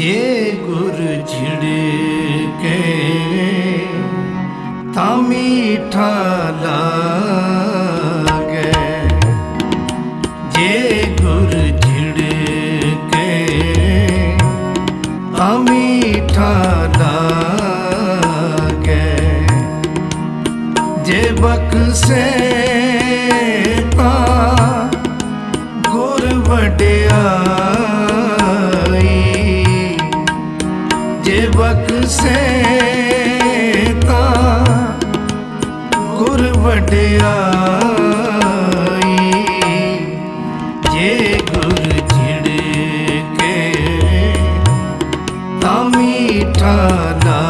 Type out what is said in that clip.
ਜੇ ਗੁਰ ਝਿੜਕੇ ਤਾਂ ਮੀਠਾ ਲਾਗੇ। ਜੇ ਗੁਰ ਝਿੜਕੇ ਤਾਂ ਮੀਠਾ ਲਾਗੇ। ਜੇ ਬਖਸੇ ਤਾਂ ਗੁਰ ਵਡਿਆਈ ਜੇ ਸੇ ਤਾਂ ਗੁਰ ਵਡਿਆਈ ਜੇ ਗੁਰ ਛਿੜ ਤਾਂ ਮੀਠਾ ਨਾ